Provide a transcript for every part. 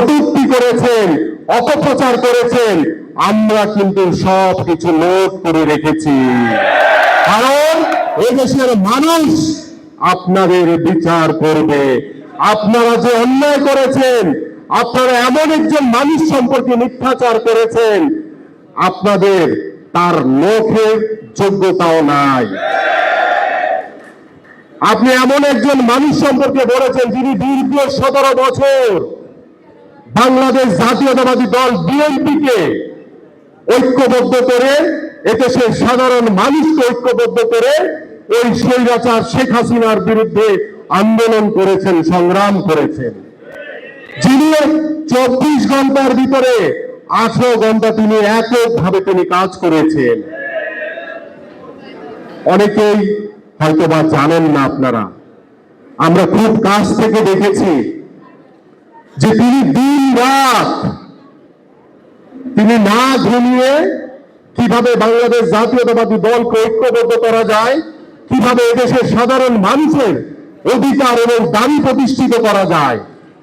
কটূক্তি করেছেন, অপপ্রচার করেছেন, আমরা কিন্তু সব কিছু নোট করে রেখেছি। কারণ এদেশের মানুষ আপনাদের বিচার করবে। আপনারা যে অন্যায় করেছেন, আপনারা এমন একজন মানুষ সম্পর্কে মিথ্যাচার করেছেন, আপনাদের তার লোকের যোগ্যতাও নাই। আপনি এমন একজন মানুষ সম্পর্কে বলেছেন যিনি দীর্ঘ সতেরো বছর বাংলাদেশ জাতীয়তাবাদী দল বিএনপিকে ঐক্যবদ্ধ করে এদেশের সাধারণ মানুষকে ঐক্যবদ্ধ করে ওই স্বৈরাচার শেখ হাসিনার বিরুদ্ধে আন্দোলন করেছেন, সংগ্রাম করেছেন। যিনি চব্বিশ ঘণ্টার ভিতরে আঠারো ঘণ্টা তিনি এককভাবে তিনি কাজ করেছেন। অনেকেই হয়তো বা জানেন না আপনারা। আমরা খুব কাছ থেকে দেখেছি যে তিনি দিন রাত, তিনি না ঘুমিয়ে কীভাবে বাংলাদেশ জাতীয়তাবাদী দলকে ঐক্যবদ্ধ করা যায়, কীভাবে এদেশের সাধারণ মানুষের অধিকার এবং দাবি প্রতিষ্ঠিত করা যায়,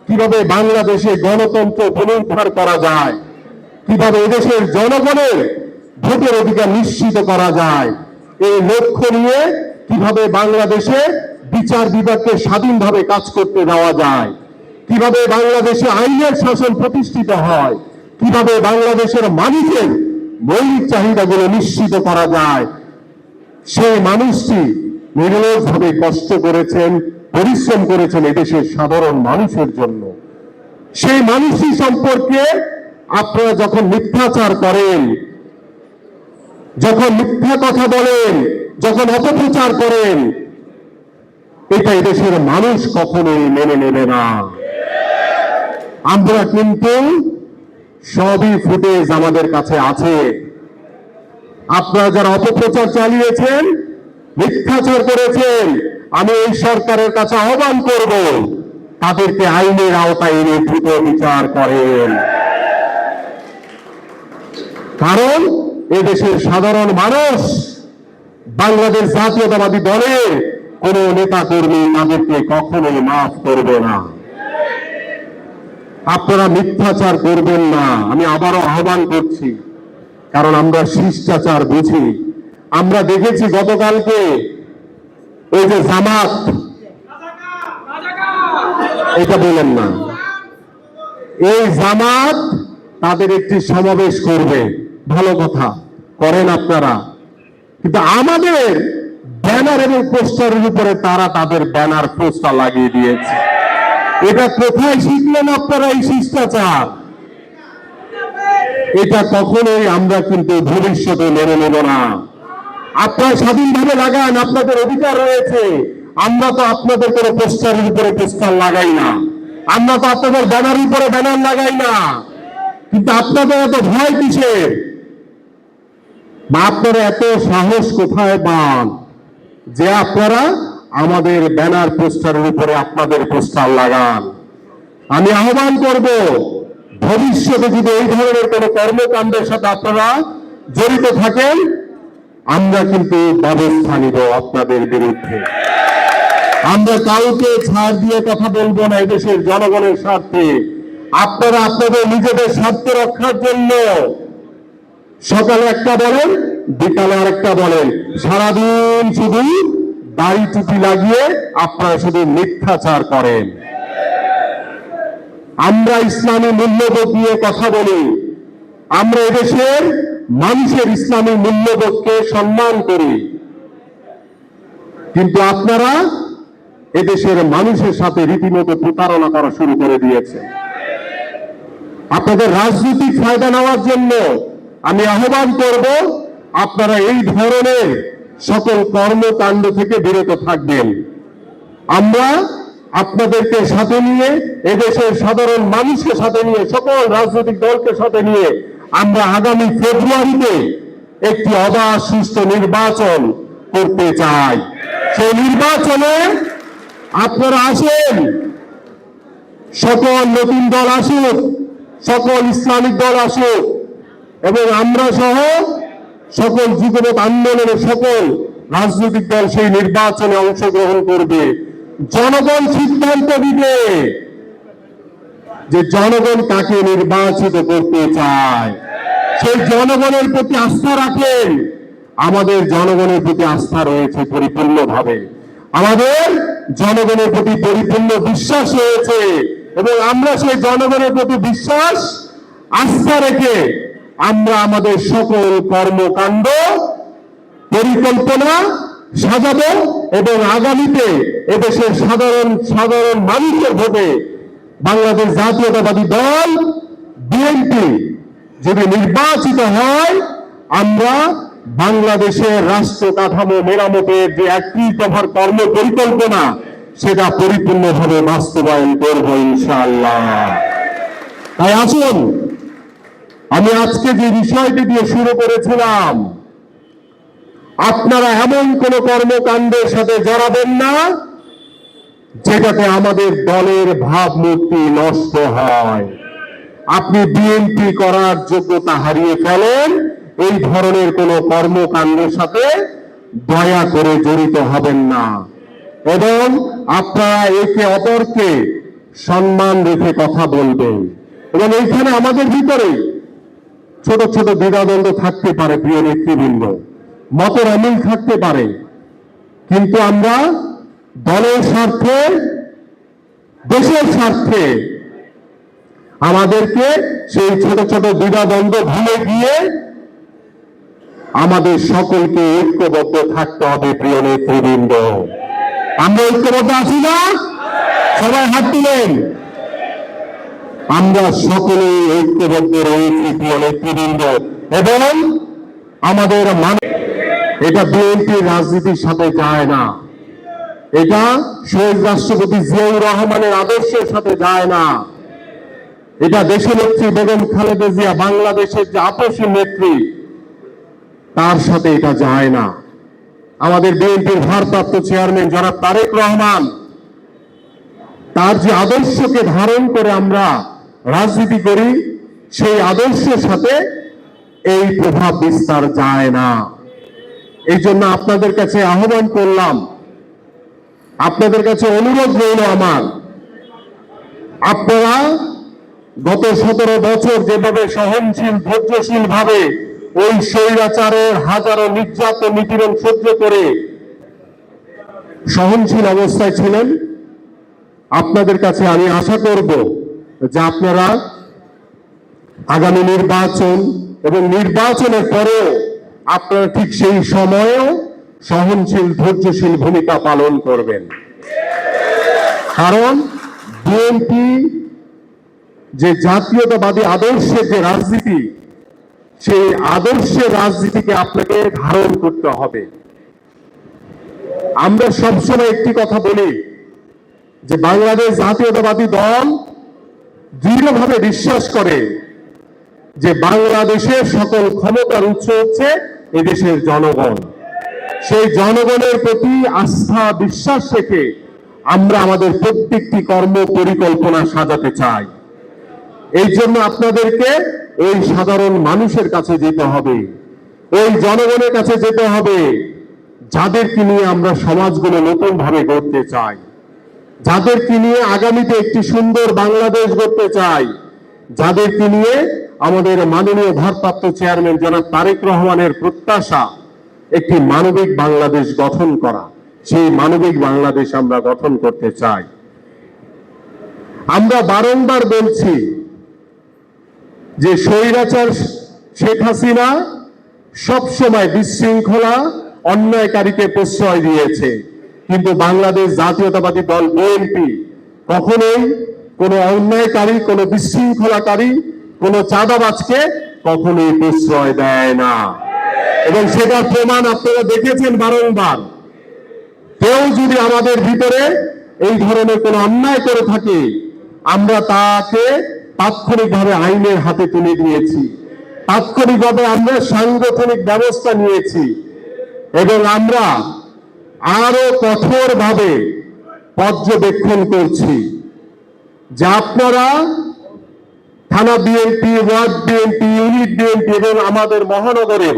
কীভাবে বাংলাদেশে গণতন্ত্র পুনরুদ্ধার করা যায়, কীভাবে এদেশের জনগণের ভোটের অধিকার নিশ্চিত করা যায়, এই লক্ষ্য নিয়ে কীভাবে বাংলাদেশে বিচার বিভাগকে স্বাধীনভাবে কাজ করতে দেওয়া যায়। কীভাবে বাংলাদেশে আইনের শাসন প্রতিষ্ঠিত হয়, কীভাবে বাংলাদেশের মানুষের মৌলিক চাহিদাগুলো নিশ্চিত করা যায়, সেই মানুষটি নির্লজভাবে কষ্ট করেছেন, পরিশ্রম করেছেন এদেশের সাধারণ মানুষের জন্য। সেই মানুষটি সম্পর্কে আপনারা যখন মিথ্যাচার করেন, যখন মিথ্যা কথা বলেন, যখন অপপ্রচার করেন, এটা এদেশের মানুষ কখনোই মেনে নেবে না। আমরা কিন্তু সবই ফুটেজ আমাদের কাছে আছে। আপনারা যারা অপপ্রচার চালিয়েছেন, মিথ্যাচার করেছেন, আমি এই সরকারের কাছে আহ্বান করব, তাদেরকে আইনের আওতায় এনে দ্রুত বিচার করেন। কারণ এদেশের সাধারণ মানুষ, বাংলাদেশ জাতীয়তাবাদী দলের কোন নেতা কর্মী তাদেরকে কখনোই মাফ করবে না। আপনারা মিথ্যাচার করবেন না। আমি আবারও আহ্বান করছি, কারণ আমরা শিষ্টাচার বুঝি। আমরা দেখেছি গতকালকে ওই যে জামাত, এটা বলেন না। এই জামাত তাদের একটি সমাবেশ করবে। ভালো কথা, করেন আপনারা। কিন্তু আমাদের ব্যানার এবং পোস্টারের উপরে তারা তাদের ব্যানার পোস্টার লাগিয়ে দিয়েছে। এটা কোথায় শিখলেন আপনারা এই শিষ্টাচার? এটা কখনোই আমরা কিন্তু ভবিষ্যতে মেনে নেব না। আপনারা স্বাধীনভাবে লাগান, আপনাদের অধিকার রয়েছে। আমরা তো আপনাদের কোনো পোস্টারের উপরে পোস্টার লাগাই না। আমরা তো আপনাদের ব্যানার উপরে ব্যানার লাগাই না। কিন্তু আপনাদের এত ভয় কিসের? বা আপনারা এত সাহস কোথায় পান? যে আপনারা আমাদের ব্যানার পোস্টারের উপরে আপনাদের পোস্টার লাগান। আমি আহ্বান করব, ভবিষ্যতে যদি এই ধরনের কোন কর্মকাণ্ডের সাথে আপনারা জড়িত থাকেন, আমরা কিন্তু ব্যবস্থা নিব আপনাদের বিরুদ্ধে। আমরা কাউকে ছাড় দিয়ে কথা বলব না এদেশের জনগণের স্বার্থে। আপনারা আপনাদের নিজেদের স্বার্থ রক্ষার জন্য সকালে একটা বলেন, বিকালে আরেকটা বলেন। সারাদিন শুধু দাড়ি টুপি লাগিয়ে আপনারা শুধু মিথ্যাচার করেন। আমরা ইসলামী মূল্যবোধ নিয়ে কথা বলি। আমরা এদেশের মানুষের ইসলামী মূল্যবোধকে সম্মান করি। কিন্তু আপনারা এদেশের মানুষের সাথে রীতিমতো প্রতারণা করা শুরু করে দিয়েছে আপনাদের রাজনৈতিক ফায়দা নেওয়ার জন্য আমি আহ্বান করব, আপনারা এই ধরনের সকল কর্মকাণ্ড থেকে বিরত থাকবেন। আমরা আপনাদেরকে সাথে নিয়ে, এদেশের সাধারণ মানুষকে সাথে নিয়ে, সকল রাজনৈতিক দলকে সাথে নিয়ে আমরা আগামী ফেব্রুয়ারিতে একটি অবাধ, সুস্থ নির্বাচন করতে চাই। সেই নির্বাচনে আপনারা আসেন। সকল নতুন দল আসুক, সকল ইসলামিক দল আসুক, এবং আমরা সহ সকল যুগপথ আন্দোলনের সকল রাজনৈতিক দল সেই নির্বাচনে অংশগ্রহণ করবে। জনগণ সিদ্ধান্ত দিবে যে জনগণ কাকে নির্বাচিত করতে চায়। সেই জনগণের প্রতি আস্থা রাখেন। আমাদের জনগণের প্রতি আস্থা রয়েছে পরিপূর্ণভাবে। আমাদের জনগণের প্রতি পরিপূর্ণ বিশ্বাস রয়েছে এবং আমরা সেই জনগণের প্রতি বিশ্বাস, আস্থা রেখে আমরা আমাদের সকল কর্মকাণ্ড পরিকল্পনা সাজাবো এবং আগামীতে এদেশের সাধারণ সাধারণ মানুষের ভোটে বাংলাদেশ জাতীয়তাবাদী দল, বিএনপি যদি নির্বাচিত হয়, আমরা বাংলাদেশের রাষ্ট্র কাঠামো মেরামতের যে একটি কর্ম পরিকল্পনা সেটা পরিপূর্ণভাবে বাস্তবায়ন করব ইনশাআল্লাহ। তাই আসুন আমি আজকে যে বিষয়টি দিয়ে শুরু করেছিলাম, আপনারা এমন কোন কর্মকাণ্ডের সাথে জড়াবেন না, যেটাতে আমাদের দলের ভাবমূর্তি নষ্ট হয়। আপনি বিএনপি করার যোগ্যতা হারিয়ে ফেলেন, এই ধরনের কোন কর্মকাণ্ডের সাথে দয়া করে জড়িত হবেন না। এবং আপনারা একে অপরকে সম্মান রেখে কথা বলবেন। এবং এইখানে আমাদের ভিতরে ছোট ছোট দ্বিধাদ্বন্দ্ব থাকতে পারে প্রিয় নেতৃবৃন্দ। মতের অমিল থাকতে পারে। কিন্তু আমরা দলের স্বার্থে, দেশের স্বার্থে আমাদেরকে সেই ছোট ছোট দ্বিধাদ্বন্দ্ব ভুলে গিয়ে আমাদের সকলকে ঐক্যবদ্ধ থাকতে হবে প্রিয় নেতৃবৃন্দ। আমরা ঐক্যবদ্ধ আছি না? সবাই হাত তুলেন। আমরা সকলে ঐক্যবদ্ধ রয়েছি নেতৃবৃন্দ এবং আমাদের মানে এটা বিএনপির রাজনীতির সাথে যায় না। এটা শহীদ রাষ্ট্রপতি জিয়াউর রহমানের আদর্শের সাথে যায় না। এটা দেশনেত্রী বেগম খালেদা জিয়া বাংলাদেশের যে আপসী নেত্রী, তার সাথে এটা যায় না। আমাদের বিএনপির ভারপ্রাপ্ত চেয়ারম্যান যারা তারেক রহমান, তার যে আদর্শকে ধারণ করে আমরা রাজনীতি করি, সেই আদর্শের সাথে এই প্রভাব বিস্তার যায় না। এই জন্য আপনাদের কাছে আহ্বান করলাম, আপনাদের কাছে অনুরোধ রইল আমার, আপনারা গত সতেরো বছর যেভাবে সহনশীল ধৈর্যশীল ভাবে ওই স্বৈরাচারের হাজারো নির্যাতন, নিপীড়ন সহ্য করে সহনশীল অবস্থায় ছিলেন, আপনাদের কাছে আমি আশা করব যে আপনারা আগামী নির্বাচন এবং নির্বাচনের পরেও আপনারা ঠিক সেই সময়েও সহনশীল, ধৈর্যশীল ভূমিকা পালন করবেন। কারণ বিএনপি যে জাতীয়তাবাদী আদর্শের যে রাজনীতি, সেই আদর্শের রাজনীতিকে আপনাকে ধারণ করতে হবে। আমরা সবসময় একটি কথা বলি যে বাংলাদেশ জাতীয়তাবাদী দল দৃঢ়ভাবে বিশ্বাস করে যে বাংলাদেশের সকল ক্ষমতার উৎস হচ্ছে এদেশের জনগণ। সেই জনগণের প্রতি আস্থা, বিশ্বাস রেখে আমরা আমাদের প্রত্যেকটি কর্ম পরিকল্পনা সাজাতে চাই। এই জন্য আপনাদেরকে ওই সাধারণ মানুষের কাছে যেতে হবে ওই জনগণের কাছে যেতে হবে, যাদেরকে নিয়ে আমরা সমাজগুলো নতুন ভাবে গড়তে চাই। যাদেরকে নিয়ে আগামীতে একটি সুন্দর বাংলাদেশ গড়তে চাই, যাদেরকে নিয়ে আমাদের মাননীয় ভারপ্রাপ্ত চেয়ারম্যান জনাব তারেক রহমানের প্রত্যাশা, একটি মানবিক বাংলাদেশ গঠন করা। সেই মানবিক বাংলাদেশ আমরা গঠন করতে চাই। আমরা বারংবার বলছি যে স্বৈরাচার শেখ হাসিনা সবসময় বিশৃঙ্খলা, অন্যায়কারীকে প্রশ্রয় দিয়েছে। কিন্তু বাংলাদেশ জাতীয়তাবাদী দল বিএনপি কখনোই কোনো অন্যায়কারী, কোনো বিশৃঙ্খলাকারী, কোনো চাঁদাবাজকে কখনোই প্রশ্রয় দেয় না। এবং সেটার প্রমাণ আপনারা দেখেছেন বারংবার। কেউ যদি আমাদের ভিতরে এই ধরনের কোনো অন্যায় করে থাকে, আমরা তাকে তাৎক্ষণিকভাবে আইনের হাতে তুলে দিয়েছি। তাৎক্ষণিকভাবে আমরা সাংগঠনিক ব্যবস্থা নিয়েছি। এবং আমরা আরও কঠোরভাবে পর্যবেক্ষণ করছি, যে আপনারা থানা BNP ward BNP unit BNP এবং আমাদের মহানগরের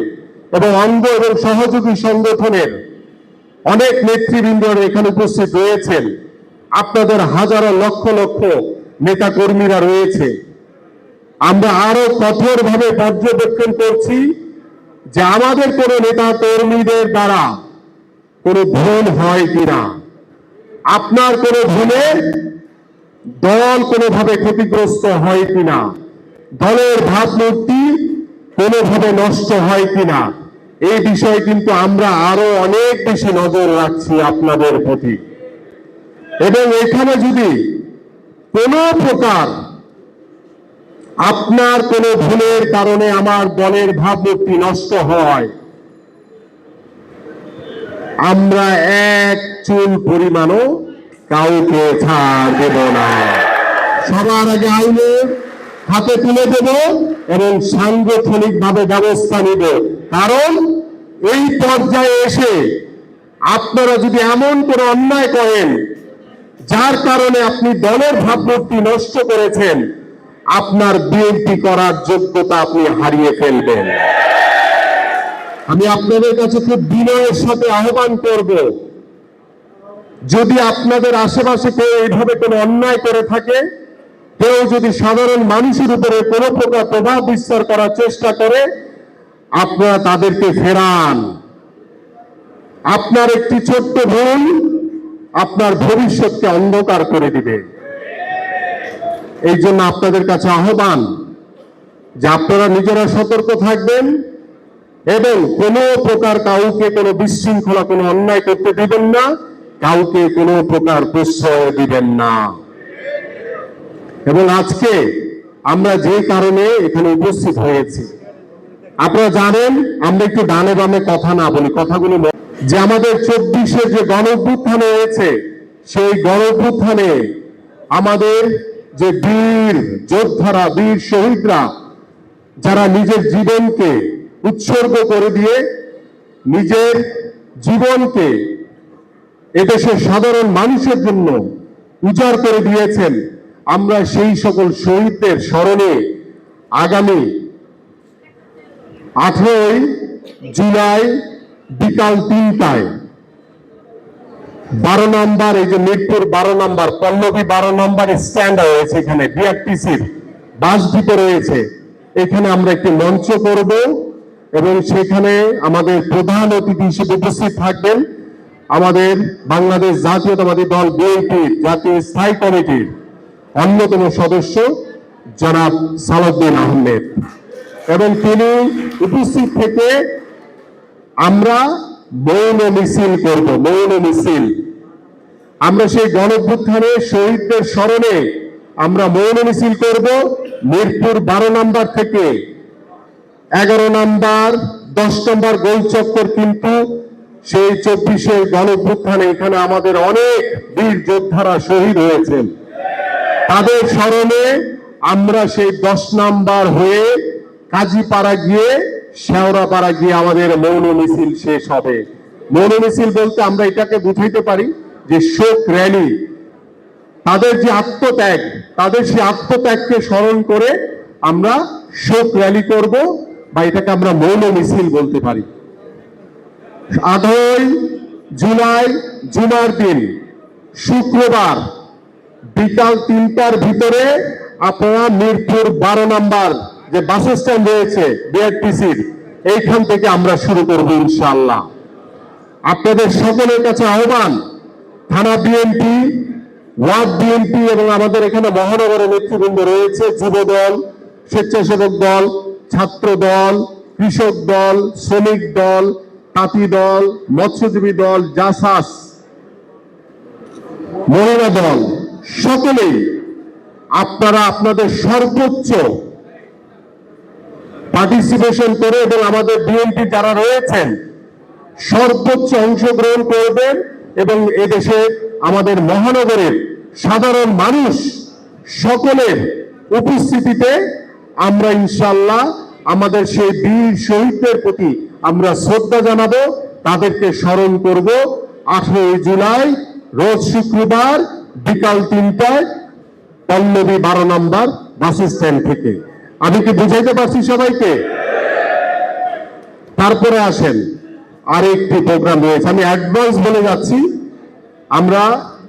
এবং অঙ্গ এবং সহযোগী সংগঠনের অনেক নেতৃবৃন্দ এখানে উপস্থিত রয়েছেন। আপনাদের হাজারো লক্ষ লক্ষ নেতা কর্মীরা রয়েছে। আমরা আরও কঠোরভাবে পর্যবেক্ষণ করছি যে আমাদের কোন নেতা কর্মীদের দ্বারা কোনো ভুল হয় কিনা? আপনার কোনো ভুলে দল কোনোভাবে ক্ষতিগ্রস্ত হয় কিনা? দলের ভাবমূর্তি কোনোভাবে নষ্ট হয় কিনা? এই বিষয়ে কিন্তু আমরা আরও অনেক বেশি নজর রাখছি আপনাদের প্রতি। এবং এখানে যদি কোনো প্রকার আপনার কোনো ভুলের কারণে আমার দলের ভাবমূর্তি নষ্ট হয় আমরা এক চুল পরিমাণও কাউকে ছাড় দেব না। সবার আগে আইনের হাতে তুলে দেব এবং সাংগঠনিক ভাবে ব্যবস্থা নিব। কারণ এই পর্যায়ে এসে আপনারা যদি এমন কোনো অন্যায় করেন, যার কারণে আপনি দলের ভাবমূর্তি নষ্ট করেছেন, আপনার বিএনপি করার যোগ্যতা আপনি হারিয়ে ফেলবেন। আমি আপনাদের কাছে খুব বিনয়ের সাথে আহ্বান করব। যদি আপনাদের আশেপাশে কেউ এইভাবে কোনো অন্যায় করে থাকে, কেউ যদি সাধারণ মানুষের উপরে কোনো প্রকার প্রভাব বিস্তার করার চেষ্টা করে, আপনারা তাদেরকে ফেরান। আপনার একটি ছোট্ট ভুল আপনার ভবিষ্যৎকে অন্ধকার করে দিবে। এই জন্য আপনাদের কাছে আহ্বান যে আপনারা নিজেরা সতর্ক থাকবেন। এবং কোনো প্রকার কাউকে কোনো বিশৃঙ্খলা, কোনো অন্যায় করতে দিবেন না, কাউকে কোনো প্রকার প্রশ্রয় দিবেন না। এবং আজকে আমরা যে কারণে এখানে উপস্থিত হয়েছি, আপনারা জানেন, আমরা একটু ডানে বামে কথা না বলি, কথাগুলো যে আমাদের চব্বিশে যে গণ হয়েছে, সেই গণভ্যুত্থানে আমাদের যে বীর যোদ্ধারা, বীর শহীদরা, যারা নিজের জীবনকে উৎসর্গ করে দিয়ে নিজের জীবনকে এদেশের সাধারণ মানুষের জন্য উজাড় করে দিয়েছেন। আমরা সেই সকল শহীদদের স্মরণে আগামী আঠেরোই জুলাই বিকাল তিনটায় বারো নম্বর, এই যে মিরপুর বারো নম্বর, পল্লবী বারো নম্বর স্ট্যান্ড রয়েছে এখানে, বিআরটিসির বাস ডিপো রয়েছে। এখানে আমরা একটি মঞ্চ করব। এবং সেখানে আমাদের প্রধান অতিথি হিসেবে উপস্থিত থাকবেন আমাদের বাংলাদেশ জাতীয়তাবাদী দল বিএনপির জাতীয় স্থায়ী কমিটির অন্যতম সদস্য জনাব সালাউদ্দিন আহমেদ। এবং তিনি উপস্থিত থেকে আমরা মৌন মিছিল করব, মৌন মিছিল। আমরা সেই গণভ্যুত্থানে শহীদদের স্মরণে আমরা মৌন মিছিল করব, মিরপুর বারো নম্বর থেকে এগারো নাম্বার, দশ নম্বর গোল চক্কর কিন্তু সেই চব্বিশের গণভ্যুত্থানে এখানে আমাদের অনেক বীর যোদ্ধারা শহীদ হয়েছেন। তাদের স্মরণে আমরা সেই দশ নাম্বার হয়ে কাজীপাড়া গিয়ে, শেওড়াপাড়া গিয়ে আমাদের মৌন মিছিল শেষ হবে। মৌন মিছিল বলতে আমরা এটাকে বুঝাইতে পারি যে শোক র্যালি। তাদের যে আত্মত্যাগ, তাদের সেই আত্মত্যাগকে স্মরণ করে আমরা শোক র্যালি করব। বা এটাকে আমরা মৌন মিছিল বলতে পারি। আটই জুলাই জুমার দিন, শুক্রবার বিকাল তিনটার ভিতরে আপনারা মিরপুর বারো নাম্বার যে বাস স্ট্যান্ড রয়েছে, বিআরটিসির, এইখান থেকে আমরা শুরু করব ইনশাআল্লাহ। আপনাদের সকলের কাছে আহ্বান, থানা বিএনপি, ওয়ার্ড বিএনপি এবং আমাদের এখানে মহানগরের নেতৃবৃন্দ রয়েছে, যুব দল, স্বেচ্ছাসেবক দল ছাত্র দল কৃষক দল, শ্রমিক দল, তাঁতি দল, মৎস্যজীবী দল, জাসাস, মহিলা দল, সকলেই আপনারা আপনাদের সর্বোচ্চ পার্টিসিপেশন করে এবং আমাদের বিএনপি যারা রয়েছেন, সর্বোচ্চ অংশগ্রহণ করবেন এবং এদেশে আমাদের মহানগরের সাধারণ মানুষ সকলের উপস্থিতিতে আমরা ইনশাল্লাহ আমাদের সেই বীর শহীদদের প্রতি আমরা শ্রদ্ধা জানাব, তাদেরকে স্মরণ করব। আঠারোই জুলাই, রোজ শুক্রবার বিকাল তিনটায় পল্লবী বারো নম্বর বাস স্ট্যান্ড থেকে। আমি কি বুঝাইতে পারছি সবাইকে? তারপরে আসেন আর একটি প্রোগ্রাম রয়েছে। আমি অ্যাডভান্স বলে যাচ্ছি। আমরা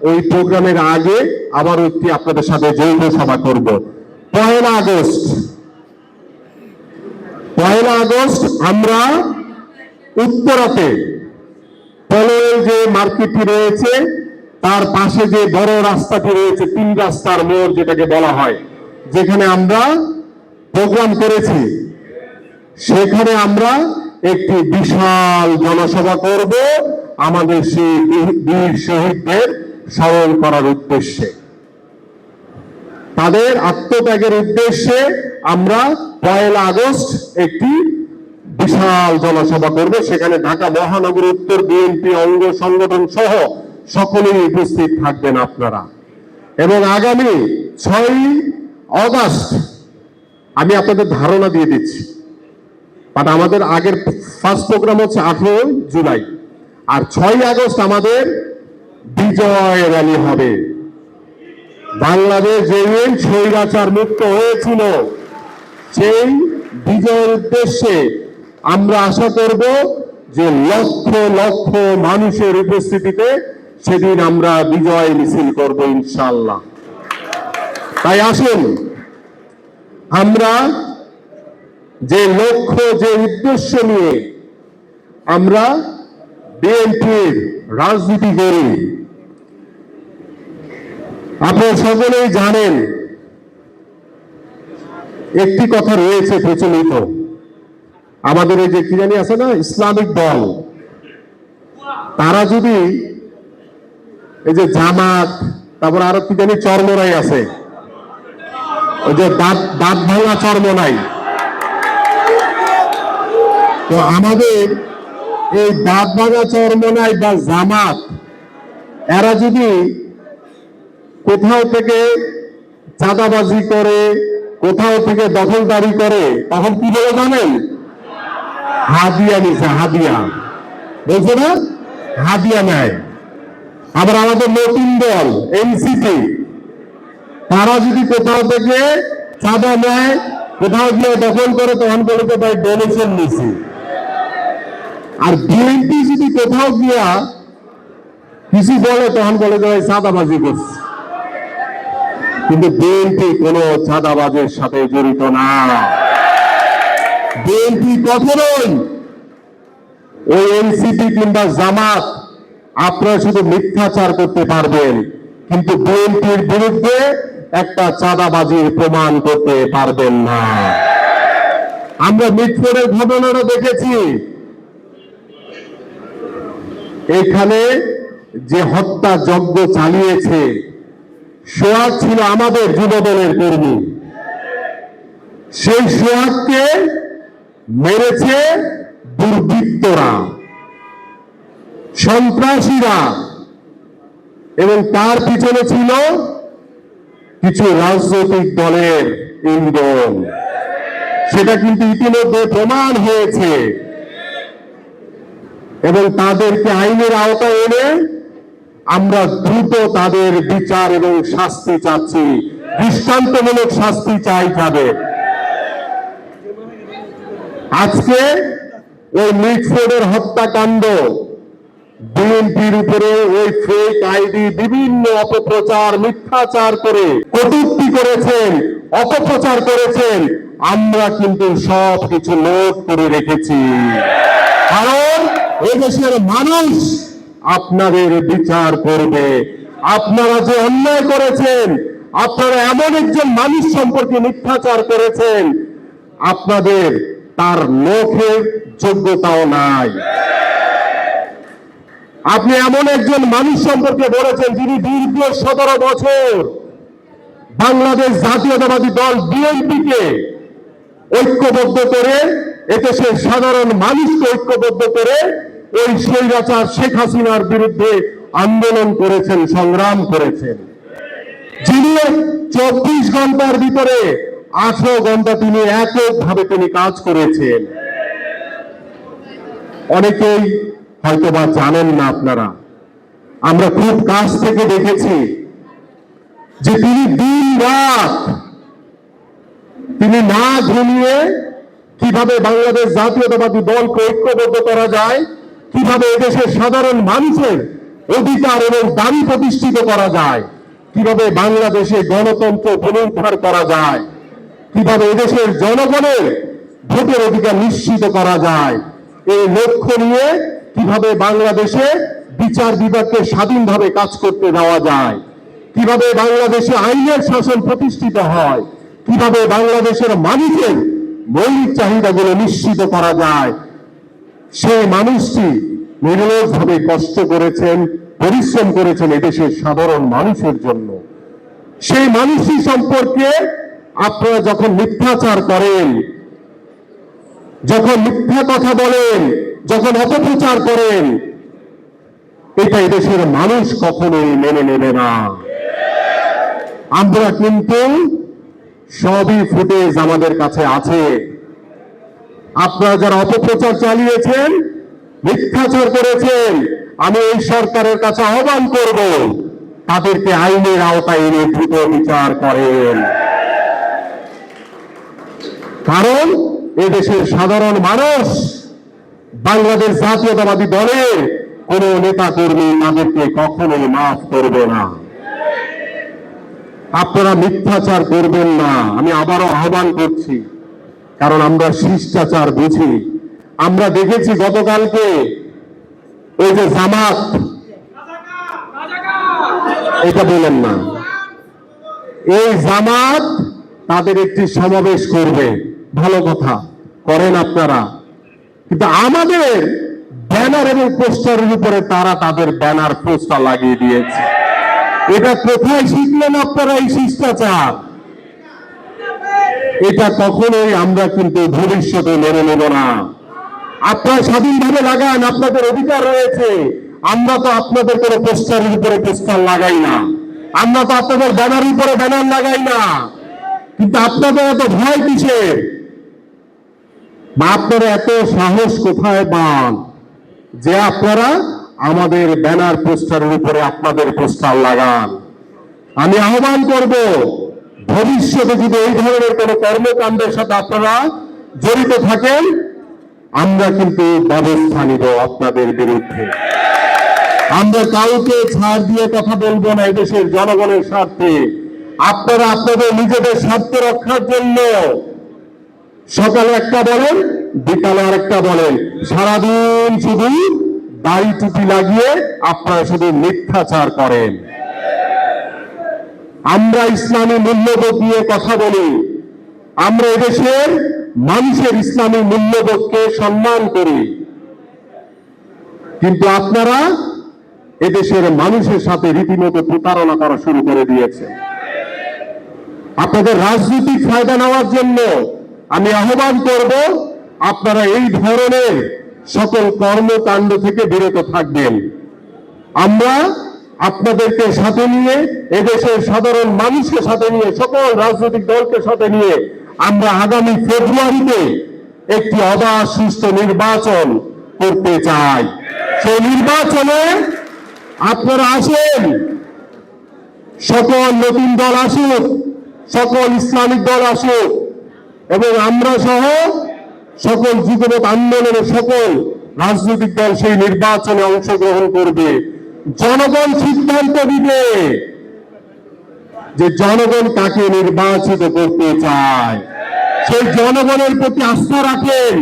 ওই প্রোগ্রামের আগে আবার একটি আপনাদের সাথে যৌথ সভা করব। পয়লা আগস্ট। পয়লা আগস্ট আমরা উত্তরাতে পলয়ের যে মার্কেটটি রয়েছে, তার পাশে যে বড় রাস্তাটি রয়েছে, তিন রাস্তার মোড় যেটাকে বলা হয়, যেখানে আমরা প্রোগ্রাম করেছি। সেখানে আমরা একটি বিশাল জনসভা করব আমাদের সেই বীর- শহীদদের স্মরণ করার উদ্দেশ্যে। তাদের আত্মত্যাগের উদ্দেশ্যে আমরা পয়লা আগস্ট একটি বিশাল জনসভা করবে। সেখানে ঢাকা মহানগর উত্তর বিএনপি অঙ্গ সংগঠন সহ সকলেই উপস্থিত থাকবেন আপনারা। এবং আগামী ছয় অগাস্ট আমি আপনাদের ধারণা দিয়ে দিচ্ছি। বাট আমাদের আগের ফার্স্ট প্রোগ্রাম হচ্ছে আঠেরো জুলাই। আর ছয় আগস্ট আমাদের বিজয় র্যালি হবে। বাংলাদেশ যেদিন স্বৈরাচার মুক্ত হয়েছিল, সেই বিজয়ের উদ্দেশ্যে আমরা আশা করব যে লক্ষ লক্ষ মানুষের উপস্থিতিতে সেদিন আমরা বিজয় মিছিল করব ইনশাল্লাহ তাই আসুন, আমরা যে লক্ষ্য, যে উদ্দেশ্য নিয়ে আমরা বিএনপির রাজনীতি করি আপনারা সকলেই জানেন, একটি কথা রয়েছে প্রচলিত। আমাদের এই যে কি জানি আছে না, ইসলামিক দল। তারা যদি এই যে জামাত, তারপর আরও কি জানি চর্মরাই আছে। ওই যে দাঁত দাঁত ভাঙা চর্ম নাই তো আমাদের এই দাঁত ভাঙা চর্ম নাই বা জামাত, এরা যদি কোথাও থেকে চাঁদাবাজি করে, কোথাও থেকে দখলদারি করে, তখন কি বলে জানেন? হাদিয়া নিছে, হাদিয়া। বলছে না? হাদিয়া নেয়। আবার আমাদের নতুন দল, এনসিপি। তারা যদি কোথাও থেকে চাঁদা নেয়, কোথাও গিয়ে দখল করে, তখন বলে তো ভাই ডোনেশন নিছি। আর বিএনপি যদি কোথাও গিয়া কিছু বলে, তখন বলে যে, ভাই, চাঁদাবাজি করছে। কিন্তু বিএনপি কোন চাঁদাবাজের সাথে জড়িত না। বিএনপি কখনোই ওই এনসিপি কিংবা জামাত আপনারা শুধু মিথ্যাচার করতে পারবেন, কিন্তু বিএনপির বিরুদ্ধে একটা চাঁদাবাজির প্রমাণ করতে পারবেন না। আমরা মিটফোর্ডের ঘটনাটা দেখেছি। এখানে যে হত্যা যজ্ঞ চালিয়েছে সোহাগ ছিল আমাদের যুবদলের কর্মী। সেই সোহাগকে মেরেছে দুর্বৃত্তরা, সন্ত্রাসীরা এবং তার পিছনে ছিল কিছু রাজনৈতিক দলের ইন্ধন। সেটা কিন্তু ইতিমধ্যে প্রমাণ হয়েছে। এবং তাদেরকে আইনের আওতায় এনে আমরা দ্রুত তাদের বিচার এবং শাস্তি চাচ্ছি। দৃষ্টান্তমূলক শাস্তি চাই তাদের আজকে ওই মিটফোর্ডের হত্যাকাণ্ড, বিএনপির উপরে ওই ফেক আইডি, বিভিন্ন অপপ্রচার, মিথ্যাচার করে কটূক্তি করেছেন, অপপ্রচার করেছেন। আমরা কিন্তু সব কিছু নোট করে রেখেছি। কারণ এদেশের মানুষ আপনাদের বিচার করবে। আপনারা যে অন্যায় করেছেন, আপনারা এমন একজন মানুষ সম্পর্কে মিথ্যাচার করেছেন, আপনাদের তার লোকের যোগ্যতাও নাই। আপনি এমন একজন মানুষ সম্পর্কে বলেছেন যিনি দীর্ঘ সতেরো বছর বাংলাদেশ জাতীয়তাবাদী দল বিএনপিকে ঐক্যবদ্ধ করে, এদেশের সাধারণ মানুষকে ঐক্যবদ্ধ করে ওই স্বৈরাচার শেখ হাসিনার বিরুদ্ধে আন্দোলন করেছেন, সংগ্রাম করেছেন। যিনি চব্বিশ ঘণ্টার ভিতরে আঠারো ঘণ্টা তিনি এককভাবে তিনি কাজ করেছেন। অনেকেই হয়তোবা জানেন না আপনারা। আমরা খুব কাছ থেকে দেখেছি যে তিনি দিন রাত তিনি না ঘুমিয়ে কীভাবে বাংলাদেশ জাতীয়তাবাদী দলকে ঐক্যবদ্ধ করা যায় কীভাবে এদেশের সাধারণ মানুষের অধিকার এবং দাবি প্রতিষ্ঠিত করা যায়? কীভাবে বাংলাদেশে গণতন্ত্র পুনরুদ্ধার করা যায়? কীভাবে এদেশের জনগণের ভোটের অধিকার নিশ্চিত করা যায়? এই লক্ষ্য নিয়ে কীভাবে বাংলাদেশে বিচার বিভাগকে স্বাধীনভাবে কাজ করতে দেওয়া যায়? কীভাবে বাংলাদেশে আইনের শাসন প্রতিষ্ঠিত হয়? কীভাবে বাংলাদেশের মানুষের মৌলিক চাহিদাগুলো নিশ্চিত করা যায়? সেই মানুষটি নিরলসভাবে কষ্ট করেছেন, পরিশ্রম করেছেন এদেশের সাধারণ মানুষের জন্য। সেই মানুষটি সম্পর্কে আপনারা যখন মিথ্যাচার করেন, যখন মিথ্যা কথা বলেন, যখন অপপ্রচার করেন, এটা এদেশের মানুষ কখনোই মেনে নেবে না। আমরা কিন্তু সবই ফুটেজ আমাদের কাছে আছে। আপনারা যারা অপপ্রচার চালিয়েছেন, মিথ্যাচার করেছেন, আমি এই সরকারের কাছে আহ্বান করব, তাদেরকে আইনের আওতায় এনে দ্রুত বিচার করেন। কারণ এদেশের সাধারণ মানুষ বাংলাদেশ জাতীয়তাবাদী দলের কোন নেতা কর্মী তাদেরকে কখনোই মাফ করবে না। আপনারা মিথ্যাচার করবেন না, আমি আবারও আহ্বান করছি। কারণ আমরা শিষ্টাচার বুঝি। আমরা দেখেছি গতকালকে ওই যে জামাত, এটা বলেন না। এই জামাত তাদের একটি সমাবেশ করবে। ভালো কথা, করেন আপনারা। কিন্তু আমাদের ব্যানার এবং পোস্টারের উপরে তারা তাদের ব্যানার পোস্টার লাগিয়ে দিয়েছে। এটা কোথায় শিখলেন আপনারা এই শিষ্টাচার? এটা কখনোই আমরা কিন্তু ভবিষ্যতে মেনে নেব না। আপনারা স্বাধীনভাবে লাগান, আপনাদের অধিকার রয়েছে। আমরা তো আপনাদের কোনো পোস্টারের উপরে পোস্টার লাগাই না। আমরা তো আপনাদের ব্যানার উপরে ব্যানার লাগাই না। কিন্তু আপনাদের এত ভয় কিসের? বা আপনারা এত সাহস কোথায় পান যে আপনারা আমাদের ব্যানার পোস্টারের উপরে আপনাদের পোস্টার লাগান? আমি আহ্বান করব ভবিষ্যতে যদি এই ধরনের কোনো কর্মকাণ্ডের সাথে আপনারা জড়িত থাকেন, আমরা কিন্তু ব্যবস্থা নিব আপনাদের বিরুদ্ধে। আমরা কাউকে ছাড় দিয়ে কথা বলব না এদেশের জনগণের স্বার্থে। আপনারা আপনাদের নিজেদের স্বার্থ রক্ষার জন্য সকালে একটা বলেন, বিকালে আরেকটা বলেন। সারাদিন শুধু দাড়ি টুপি লাগিয়ে আপনারা শুধু মিথ্যাচার করেন। আমরা ইসলামী মূল্যবোধ নিয়ে কথা বলি। আমরা এদেশের মানুষের ইসলামী মূল্যবোধকে সম্মান করি। কিন্তু আপনারা এদেশের মানুষের সাথে রীতিমতো প্রতারণা করা শুরু করে দিয়েছে। আপনাদের রাজনৈতিক ফায়দা নেওয়ার জন্য আমি আহ্বান করব, আপনারা এই ধরনের সকল কর্মকাণ্ড থেকে বিরত থাকবেন। আমরা আপনাদেরকে সাথে নিয়ে, এদেশের সাধারণ মানুষকে সাথে নিয়ে, সকল রাজনৈতিক দলকে সাথে নিয়ে আমরা আগামী ফেব্রুয়ারিতে একটি অবাধ সুস্থ নির্বাচন করতে চাই। সেই নির্বাচনে আপনারা আসেন, সকল নতুন দল আসুক, সকল ইসলামিক দল আসুক, এবং আমরা সহ সকল যুগপথ আন্দোলনের সকল রাজনৈতিক দল সেই নির্বাচনে অংশগ্রহণ করবে। জনগণ সিদ্ধান্ত দিবে যে জনগণ কাকে নির্বাচিত করতে চায়। সেই জনগণের প্রতি আস্থা রাখেন।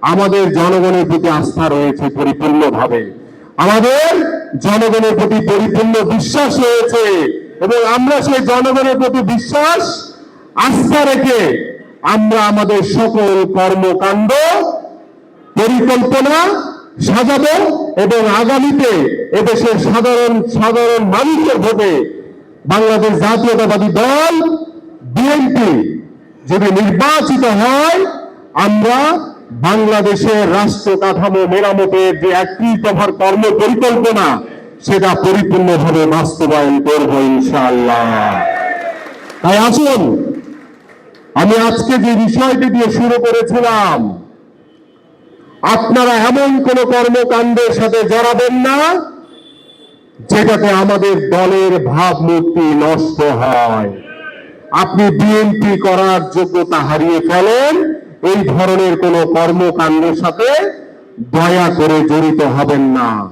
আমাদের জনগণের প্রতি আস্থা রয়েছে পরিপূর্ণভাবে। আমাদের জনগণের প্রতি পরিপূর্ণ বিশ্বাস রয়েছে এবং আমরা সেই জনগণের প্রতি বিশ্বাস, আস্থা রেখে আমরা আমাদের সকল কর্মকাণ্ড পরিকল্পনা সাজাবো এবং আগামীতে এদেশের সাধারণ সাধারণ মানুষের ভোটে বাংলাদেশ জাতীয়তাবাদী দল, বিএনপি যদি নির্বাচিত হয়, আমরা বাংলাদেশের রাষ্ট্র কাঠামো মেরামতের যে একটি দফার কর্ম পরিকল্পনা সেটা পরিপূর্ণভাবে বাস্তবায়ন করব ইনশাআল্লাহ। তাই আসুন, আমি আজকে যে বিষয়টি দিয়ে শুরু করেছিলাম আপনারা এমন কোন কর্মকাণ্ডের সাথে জড়াবেন না, যেটাতে আমাদের দলের ভাবমূর্তি নষ্ট হয়। আপনি বিএনপি করার যোগ্যতা হারিয়ে ফেলেন, এই ধরনের কোন কর্মকাণ্ডের সাথে দয়া করে জড়িত হবেন না।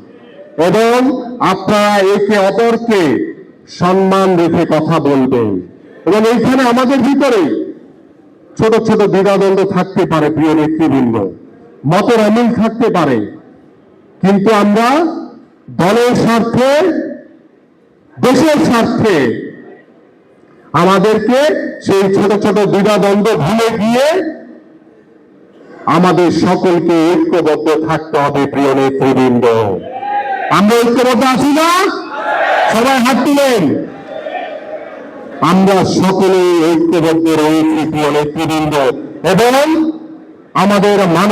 এবং আপনারা একে অপরকে সম্মান রেখে কথা বলবেন। এবং এইখানে আমাদের ভিতরে ছোট ছোট দ্বিধাদ্বন্দ্ব থাকতে পারে, প্রিয় নেতৃবৃন্দ। মতের অমিল থাকতে পারে। কিন্তু আমরা দলের স্বার্থে, দেশের স্বার্থে আমাদেরকে সেই ছোট ছোট দ্বিধাদ্বন্দ্ব ভুলে গিয়ে আমাদের সকলকে ঐক্যবদ্ধ থাকতে হবে, প্রিয় নেতৃবৃন্দ। আমরা ঐক্যবদ্ধ আছি না? সবাই হাত তুলেন। আমরা সকলে ঐক্যবদ্ধ রয়েছি, প্রিয় নেতৃবৃন্দ। এবং আমাদের মান